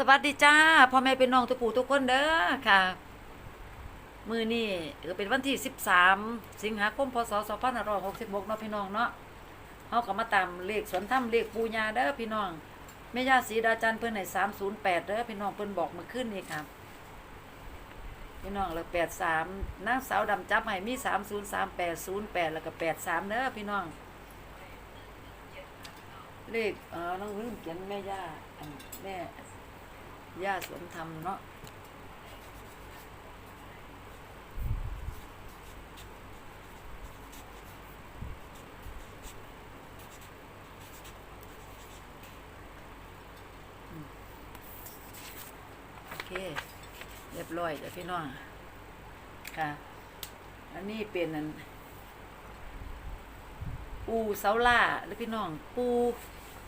สวัสดีจ้าพ่อแม่เป็นน้องทุกผู้ทุกคนเด้อค่ะ มือนี่ก็เป็นวันที่ 13 สิงหาคมพศ2566เนาะพี่น้องเนาะเฮาก็มาตามเลขสวนถ้ำเลขปูญาเด้อพี่น้องแม่ย่าศรีดาจันทร์เพิ่นให้308เด้อพี่น้องเพิ่นบอกมื่อคืนนี่ค่ะพี่น้องแล้ว83นางสาวดำจับให้มี 303808 แล้วก็ 83เด้อพี่น้อง เลขเออน้องลืมเขียนแม่ย่าแม่ ย่าสวนธรรมเนาะโอเค เรียบร้อยจ้ะพี่น้อง ค่ะ อันนี้เป็นอันปูเสาล่าหรือพี่น้อง ปู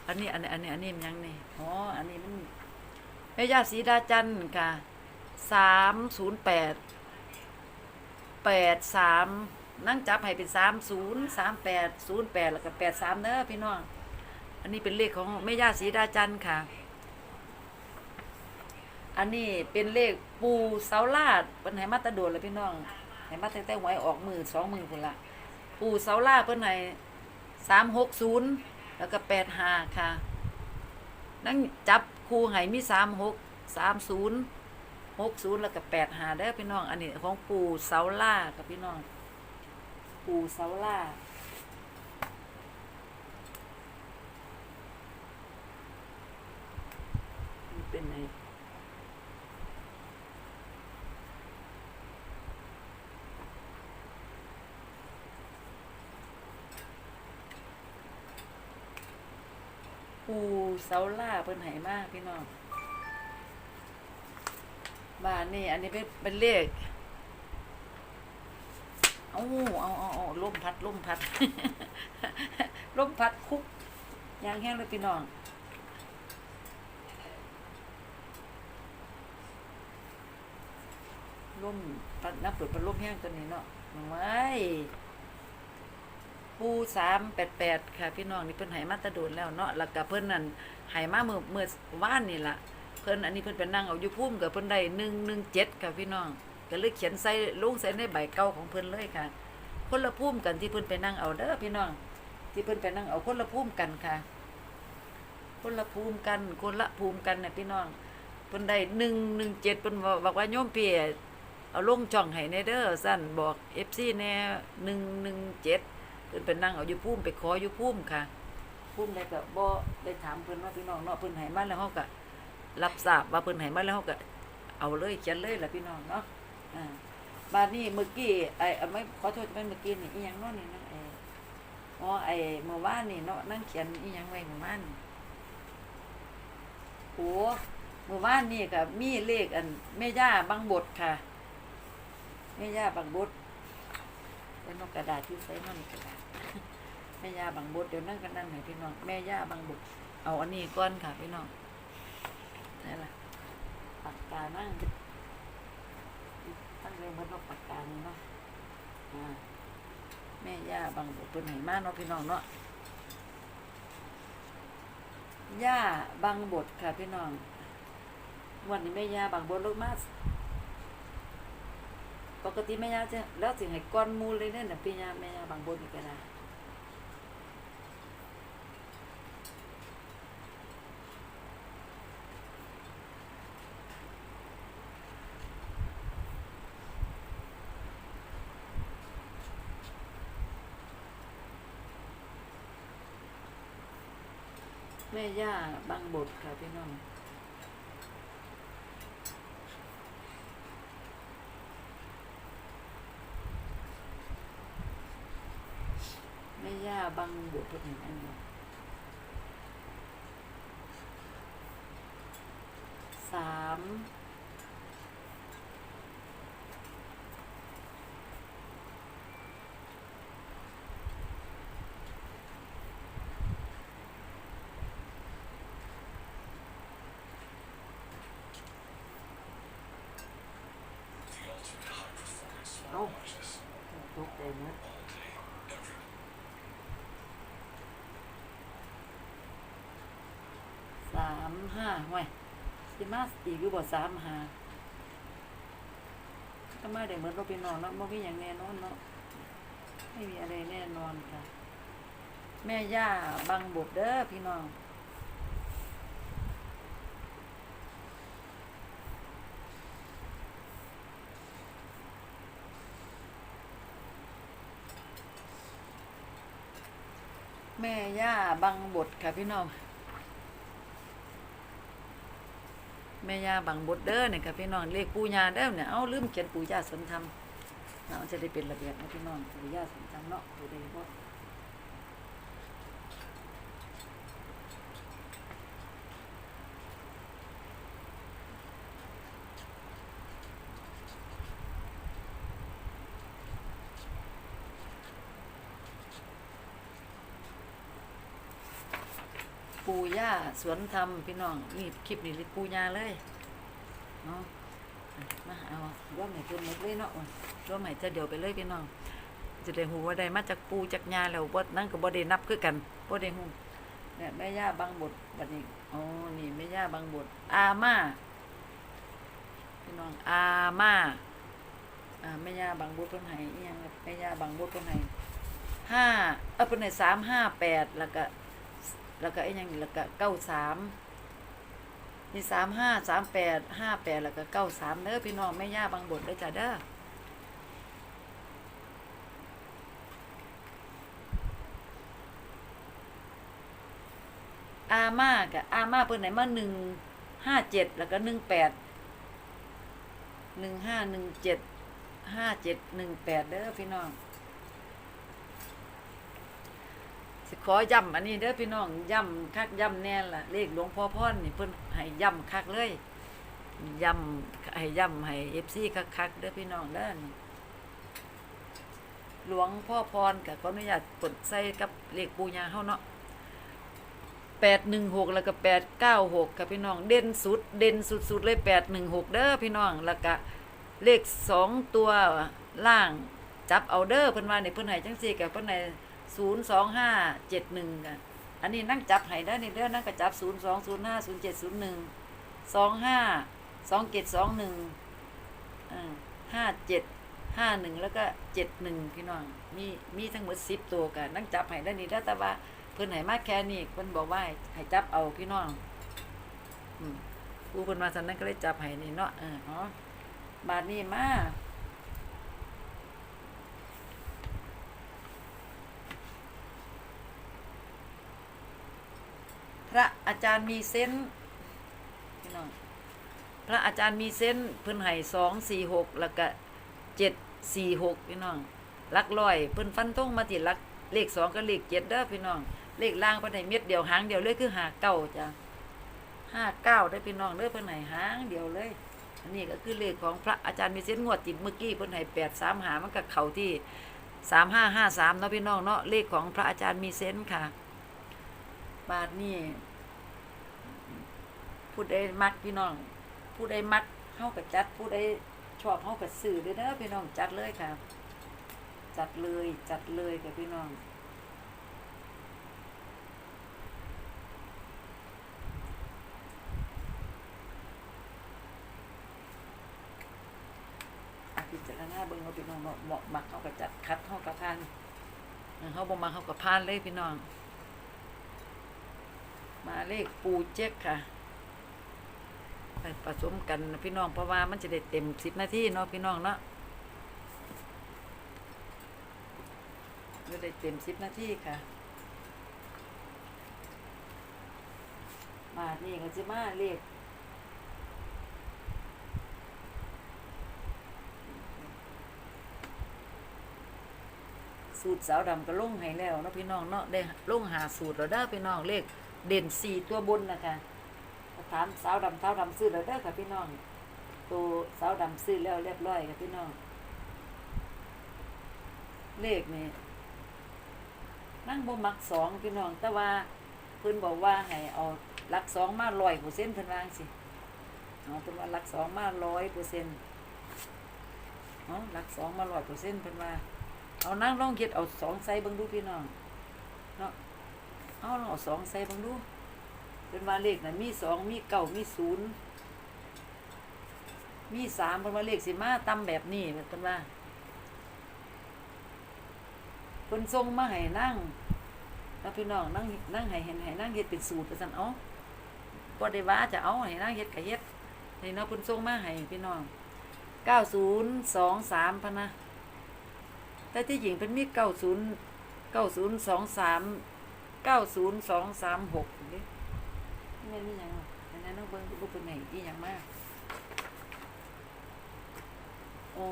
อันนี้ อันนี้ อันนี้ อันนี้มันยังนี่ อ๋อ อันนี้มัน ม่ย่าศรีดาจันทร์ค่ะสามศูนย์แปดแปดสามนั่งจับให้เป็นสามศูนย์สามแปดศูนย์แปดแล้วก็แปดสามเด้อพี่น้อง อันนี้เป็นเลขของแม่ย่าศรีดาจันทร์ค่ะ อันนี้เป็นเลขปูเสาลาดเป็นไหมาตะโดดเลยพี่น้องไหมาตั้งแต่หวยออกมือสองมือคนละปูเสาลาดเพิ่นให้สามหกศูนย์แล้วก็แปดห้าค่ะ นั่งจับ ครูให้มีสามหกสามศูนย์หกศูนย์แล้วก็แปดหาได้พี่น้อง อันนี้ของปูเสาล่ากับพี่น้อง ปูเสาล่าเป็นไงปู เสาล่าเพิ่นให้มากพี่น้องบ้านนี่อันนี้เป็นเป็นเลขเอาเอาเอาเอาลมพัดลมพัดลมพัดคุกยางแห้งเลยพี่น้องลมพัดนับเปิดเป็นลมแห้งตัวนี้เนาะไม่ ปูสามแปดแปดค่ะ พี่น้องนี่เพิ่นไหมาตะโดนแล้วเนาะแล้วก็เพิ่นนั่นไหมาเมื่อเมื่อว่านนี่ละเพิ่นอันนี้เพิ่นเป็นนั่งเอาอยู่พุ่มกับเพิ่นได้หนึ่งหนึ่งเจ็ดค่ะพี่น้องก็เลยเขียนใส่ลงใส่ในใบเก่าของเพิ่นเลยค่ะ คนละพุ่มกันที่เพิ่นไปนั่งเอาเด้อพี่น้อง ที่เพิ่นไปนั่งเอาคนละพุ่มกันค่ะ คนละภูมิกันคนละภูมิกันน่ะพี่น้องเพิ่นได้หนึ่งหนึ่งเจ็ดเพิ่นบอกว่าโยมเปียเอาลงจ่องให้ในเด้อสั่นบอกเอฟซีแน่หนึ่งหนึ่งเจ็ด เพิ่นไปนั่งเอาอยู่พุ่มไปขออยู่พุ่มค่ะพุ่มได้ก็บ่ได้ถามเพิ่นว่าพี่น้องเนาะเพิ่นให้มาแล้วเฮาก็รับทราบว่าเพิ่นให้มาแล้วเราก็เอาเลยเขียนเลยล่ะพี่น้องเนาะอ่าบาดนี้เมื่อกี้ไอ้ไม่ขอโทษไม่เมื่อกี้นี่อีหยังเนาะนี่เนาะไอ้อ๋อไอ้เมื่อวานนี่เนาะนั่งเขียนอีหยังไว้เมื่อวานโอ้เมื่อวานนี่ก็มีเลขอันแม่ย่าบางบทค่ะแม่ย่าบางบท เป็นนกกระดาษที่ใส่นั่นกระดาษแม่ย่าบางบทเดี๋ยวนั่งกันนั่งให้พี่น้องแม่ย่าบางบทเอาอันนี้ก่อนค่ะพี่น้องนี่แหละปากกานั่งตั้งเรื่องมันว่าปากกานี่เนาะอ่าแม่ย่าบางบทเป็นไหนมากเนาะพี่น้องเนาะย่าบางบทค่ะพี่น้องวันนี้แม่ย่าบางบทลงมา ปกติแม่ย่าจะแล้วถึงให้ก้อนมูลเลยเนี่ยนะพี่ย่าแม่ย่าบางบทนี่ก็ได้แม่ย่าบางบทค่ะพี่น้อง แม่ย่าบางบทเพิ่นเห้ามาตกใจหมดสามห้าห่วยสิมาอีกอยู่บ่สามหาก็มาได้เหมือนเราพี่น้องเนาะบ่มีหยังแน่นอนเนาะไม่มีอะไรแน่นอนค่ะ แม่ย่าบังบุตรเด้อพี่น้องแม่ย่าบังบทค่ะพี่น้อง แม่ยาบังบดเด้อเนี่ยค่ะพี่น้องเลขปู่ยาเด้อเนี่ยเอาลืมเขียนปู่ยาสนธรรมเราจะได้เป็นระเบียบนะพี่น้องปู่ยาสนธรรมเนาะปู่ได้บ่ ปู่ย่าสวนธรรมพี่น้องนี่คลิปนี้ลขปู่ย่าเลยเนาะมาเอาร่วมให้เพิ่นหมเลยเนาะร่วมให้เจะเดี๋ยวไปเลยพี่น้องจะได้ฮู้ว่าได้มาจากปูจากยาแล้วบ่นั่นก็บ่ได้นับคือกันบ่ได้ฮู้เนี่ยแม่ย่าบางบทบัดนี้อ๋อนี่แม่ย่าบางบท อาม่าพี่น้องอาม่าอ่าแม่ย่าบางบทเพิ่นให้อีหยังแม่ย่าบางบทเพิ่นให้ห้าเออเพิ่นให้สามห้าแปดแล้วก็ แล้วก็ไอ้ยังแล้วก็เก้าสามนี่สามห้าสามแปดห้าแปดแล้วก็เก้าสามเด้อพี่น้องแม่ย่าบางบทเด้จ้ะเด้ออาม่ากับอาม่าเพิ่นไหนมาหนึ่งห้าเจ็ดแล้วก็หนึ่งแปดหนึ่งห้าหนึ่งเจ็ดห้าเจ็ดหนึ่งแปดเด้อพี่น้อง สิขอย้ำอันนี้เด้อพี่น้องย้ำคักย้ำแน่ล่ะเลขหลวงพ่อพ่อนี่เพิ่นให้ย้ำคักเลยย้ำให้ย้ำให้เอฟซีคักคักเด้อพี่น้องเด้อนี่หลวงพ่อพรกับขออนุญาตกดใส่กับเลขปูญาเฮาเนาะแปดหนึ่งหกแล้วก็แปดเก้าหกค่ะพี่น้องเด่นสุด เด่นสุดๆเลยแปดหนึ่งหกเด้อพี่น้องแล้วก็เลขสองตัวล่างจับเอาเด้อเพิ่นว่าในเพิ่นให้จังสี่กับเพิ่นให้ ศูนย์สองห้าเจ็ดหนึ่งอะอันนี้นั่งจับให้ได้อนี่เด้อนั่งก็จับศูนย์สองศูนย์ห้าศูนย์เจ็ดศูนย์หนึ่งสองห้าสองเจ็ดสองหนึ่งห้าเจ็ดห้าหนึ่งแล้วก็เจ็ดหนึ่งพี่น้องมีมีทั้งหมดสิบตัวกันนั่งจับให้ได้อนี่เด้อแต่ว่าเพิ่นให้มาแค่นี้เพิ่นบอกว่าให้จับเอาพี่น้องอืมกูเพิ่นมาสันนั้นก็เลยจับให้นี่เนาะเออเนาะบาดนี้มา พระอาจารย์มีเซนส์พี่น้องพระอาจารย์มีเซนส์เพิ่นให้สองสี่หกแล้วก็เจ็ดสี่หกพี่น้องลักร้อยเพิ่นฟันธงมาที่ลักเลขสองกับเลขเจ็ดเด้อพี่น้อง เลขล่างเพิ่นให้เม็ดเดียวหางเดียวเลยคือหาเก้าจ้ะห้าเก้าได้พี่น้องเด้อเพิ่นให้หางเดียวเลยอันนี้ก็คือเลขของพระอาจารย์มีเส้นงวดจิตเมื่อกี้เพิ่นให้แปดสามหามันก็เขาที่สามห้าห้าสามเนาะพี่น้องเนาะเลขของพระอาจารย์มีเส้นค่ะ บาทนี่ผู้ใดมักพี่น้องผู้ใดมักเข้ากับจัดผู้ใดชอบเข้ากับสื่อเด้อเด้อพี่น้องจัดเลยค่ะ จัดเลยจัดเลยกับพี่น้องอาพิจารณาเบิ่งเอาพี่น้องเหมาะมักเข้าก็จัดคัดเขากับพานเขาบ่มาเข้ากับพานเลยพี่น้อง มาเลขปูเจ๊กค่ะ ไปผสมกันนะพี่น้องเพราะว่ามันจะได้เต็มสิบนาทีเนาะพี่น้องเนาะจะได้เต็มสิบนาทีค่ะ มานี่ก็จะมาเลขสูตรสาวดำก็ลงให้แล้วเนาะพี่น้องเนาะได้ลงหาสูตรแล้วเด้พี่น้องเลข เด่นสี่ตัวบนนะคะถามสาวดำสาวดำซื้อแล้วเด้อค่ะพี่น้อง ตัวสาวดำซื้อแล้วเรียบร้อยค่ะพี่น้อง เลขนี่นั่งบ่มักสองพี่น้อง แต่ว่าเพิ่นบอกว่าให้เอาลักสองมาร้อยเปอร์เซ็นต์เพิ่นวางสิเอาเพิ่นว่าลักสองมาร้อยเปอร์เซ็นต์เอาลักสองมาร้อยเปอร์เซ็นต์เพิ่นว่า เอานั่งลองคิดเอาสองใส่เบิ่งดูพี่น้องเนาะ เอาลองเอาสองใส่บิ่งดูเป็นว่าเลขน่ะมีสองมีเก้ามีศูนย์มีสามเพิ่นว่าเลขสิมาต่ำแบบนี้เพิ่นว่าเพิ่นส่งมาให้นั่งแล้วพี่น้องนั่งนั่งให้เห็นให้นั่งเฮ็ดเป็นสูตรว่าซั่นเอาบ่ได้ว่าจะเอาให้นั่งเฮ็ดก็เฮ็ดนี่เนาะเพิ่นส่งมาให้พี่น้อง9023พะนะแต่ที่จริงเพิ่นมี90 9023 90236นี่แม่ นมีหยังอะอันนั้นน้องเบิ่งบ่เป็นไหนอีหยังมาอ๋อ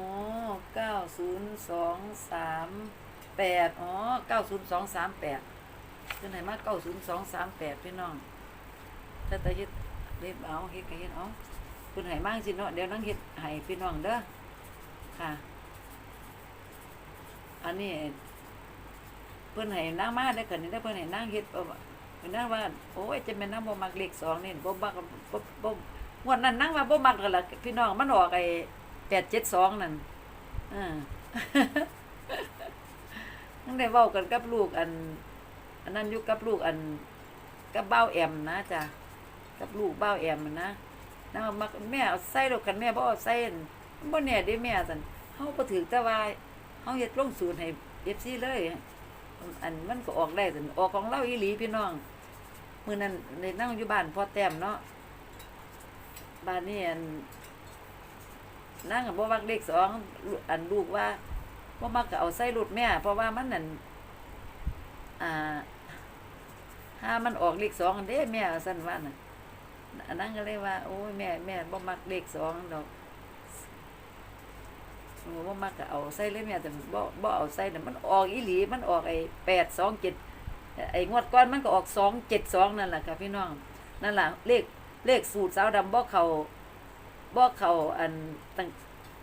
เก้าศูนย์สองสามแปดอ๋อเก้าศูนย์สองสามแปดเพิ่นให้มากเก้าศูนย์สองสามแปดพี่น้องแต่แต่เฮ็ดเฮ็ดเอาเฮ็ดก็เฮ็ดเอาเพิ่นให้มาจังซี่เนาะเดี๋ยวนั่งเฮ็ดให้พี่น้องเด้อค่ะ อันนี้เพิ่นให้นางมาได้อคันนี้ได้เพิ่นให้นางเฮ็ดเอาเพิ่งว่าโอ้ยจะแม่นนางบ่มักเลขสองนี่บ่มักบ่บ่วดนั้นนางว่าบ่มักแล้วล่ะพี่น้องมันออกไอ้แปดเจ็ดสองนั่นอ่าตั้งแต่เว้ากันกับลูกอัน อันนั้นอยู่กับลูกอันกับเบ้าแอมนะจ้ะกับลูกเบ้าแอมนะนะมักแม่เอาใส่ดอกกันแม่บ่เอาใส่บ่แน่เด้แม่ซั่นเฮาบ่ถือแต่ว่าเฮาเฮ็ดลงสูตรให้ FC เลย อันมันก็ออกได้ซั่นออกของเราอีหลีพี่น้องมื้อนั้นได้นั่งอยู่บ้านพ่อแต้มเนาะบ้านนี้อันนั่งกับบ่มักเลขสองอันลูกว่าบ่มักก็เอาใส่รถแม่ เพราะว่ามันนั่นอ่าถ้ามันออกเลขสองเด้แม่ว่าซั่นว่าน่ะอันนั้นก็เลยว่า โอ้ยแม่แม่บ่มักเลขสองดอก โอ้บ่มักก็เอาใส่เลยแม่แต่บ่บ่เอาใส่น่ะมันออกอีหลีมันออกไอ้827ไอ้งวดก่อนมันก็ออก272นั่นแหละค่ะพี่น้องนั่นแหละเลขเลขสูตรสาวดำบ่เขาบ่เขาอันตั้ง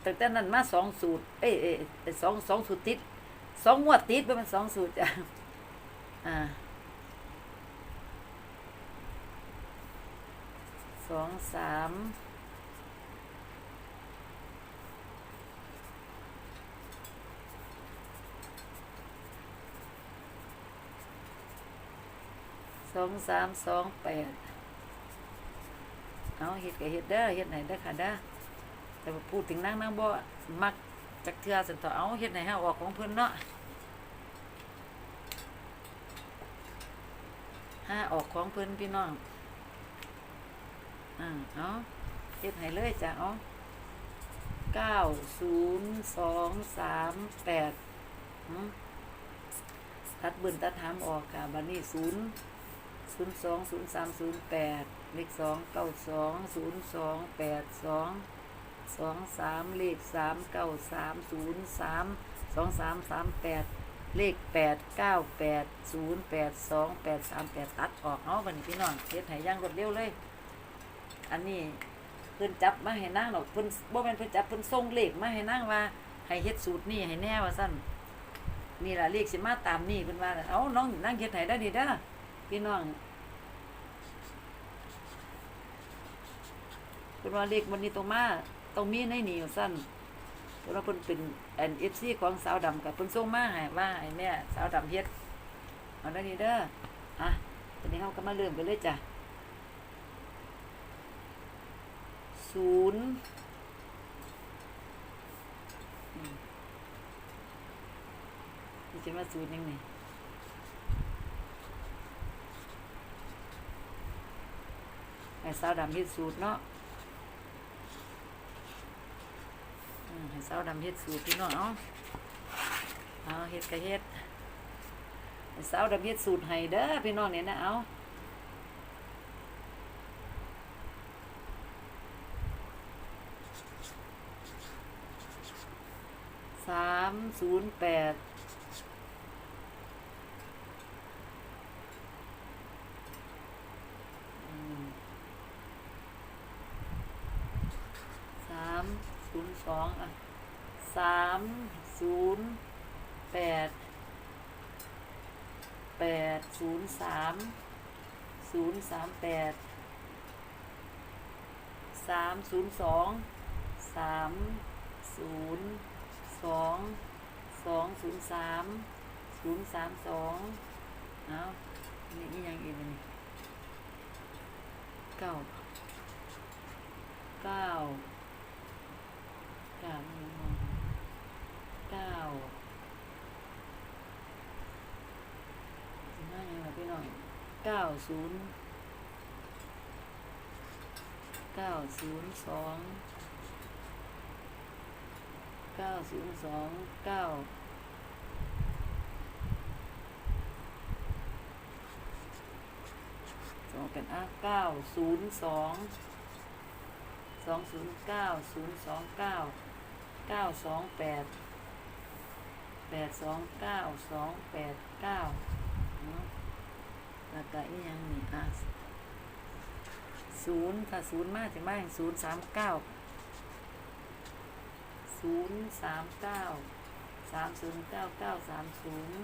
ตั้งแต่นั้นมาสองสูตรเอ้ยเอ้ยเอ้ยสองสองสูตรติดสองงวดติดบ่แมันสองสูตรจ้ะอ่าสองสาม สองสามสองแปดเอาเฮ็ดก็เฮ็ดเด้อเฮ็ดไหนเด้อค่ะเด้อแต่พูดถึงนางนางบ่มักจักเทือสันต่อเอาเฮ็ดไหนฮาออกของเพิ่นเนาะห้าออกของเพิ่นพี่น้องอ่าเอาเฮ็ดให้เลยจ้ะเอาเก้าศูนย์สองสามแปดหืมตัดบิ่นตัดหามออกค่ะบัดนี้ศูนย์ ศูนย์สองศูนย์สามศูนย์แปดเลขสองเก้าสองศูนย์สองแปดสองสองสามเลขสามเก้าสามศูนย์สามสองสามสามแปดเลขแปดเก้าแปดศูนย์แปดสองแปดสามแปดตัดออกเอาบัดนพี่น้องเฮ็ดให้ย่างรวดเร็วเลย อันนี้เพิ่นจับมาให้นั่งหรอกเพิ่นบ่แม่นเพิ่นจับเพิ่นส่งเลขมาให้นั่งว่าให้เฮ็ดสูตรนี่ให้แน่ว่าซั่นนี่ล่ะเลขสิมาตามนี่เพิ่นว่าเอ้าน้องนั่งเฮ็ดให้ได้ดีเด้อพี่น้อง เป็นว่าเลขวันนี้ตรงมาต้องมีในนี่ว่สั้นเพราะว่าเพิ่นเป็นแอนเอฟซีของสาวดำกับเพิ่นส่งมาให้ว่าให้แม่สาวดำเฮ็ดเอาได้นี่เด้ออะตอนนี้เราก็มาเริ่มกันเลยจ้ะศูนย์นี่จะมาศูนย์ยังไงให้สาวดำเฮ็ดสูตรเนาะอืมให้ สาวดำเฮ็ดสูตรพี่น้องเอาเอาเฮ็ดก็เฮ็ดสาวดำเฮ็ดสูตรให้เด้อพี่น้องเนี่ยนะเอาสามศูนย์แปดสามศูนย์สองอะ สามศูนย์แปดแปดศูนย์สามศูนย์สามแปดสามศูนย์สองสามศูนย์สองสองศูนย์สามศูนย์สามสองเอานี่นี่ยังอีกอันนี่เก้าเก้า เก้าสิบห้ายังไงพี่น้อยเก้าศูนย์เก้าศูนย์สองเก้าศูนย์สองเก้าสองเป็นอะเก้าศูนย์สองสองศูนย์เก้าศูนย์สองเก้าเก้าสองแปด ดสองเก้าสองแปดเก้าเนาะแล้วก็อีกอย่างนี่อะศูนย์ถ้าศูนย์มากจะมากศูนย์สามเก้าศูนย์สามเก้าสามศูนย์เก้าเก้าสามศูนย์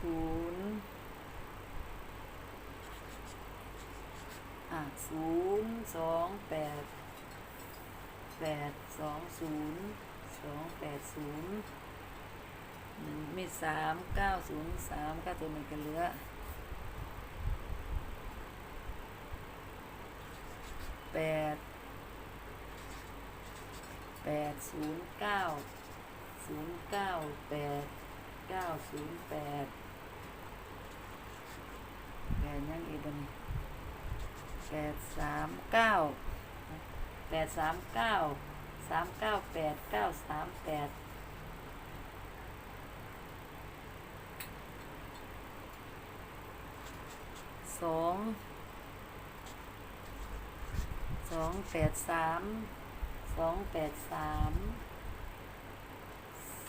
ศูนย์อะศูนย์สองแปด แปดสองศูนย์สองแปดศูนย์หนึ่งมีสามเก้าศูนย์สามเก้าตัวมันก็เหลือแปดแปดศูนย์เก้าศูนย์เก้าแปดเก้าศูนย์แปดแปดยังอีกบัดนแปดสามเก้า แปดสามเก้าสามเก้าแปดเก้าสามแปดสองสองแปดสามสองแปดสาม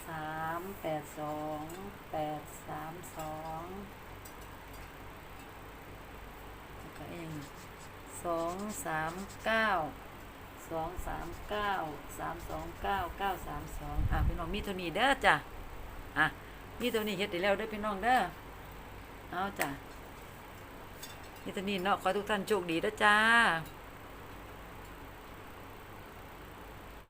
สามแปดสองแปดสามสองก็เองสองสามเก้า สองสามเก้าสามสองเก้าเก้าสามสองอะพี่น้องมีเท่านี้เด้อจ้ะอะมีเท่านี้เฮ็ดได้แล้วเด้อพี่น้องเด้อเอาจ้ะนี่ตอนนี้เนาะขอทุกท่านโชคดีนะจ้า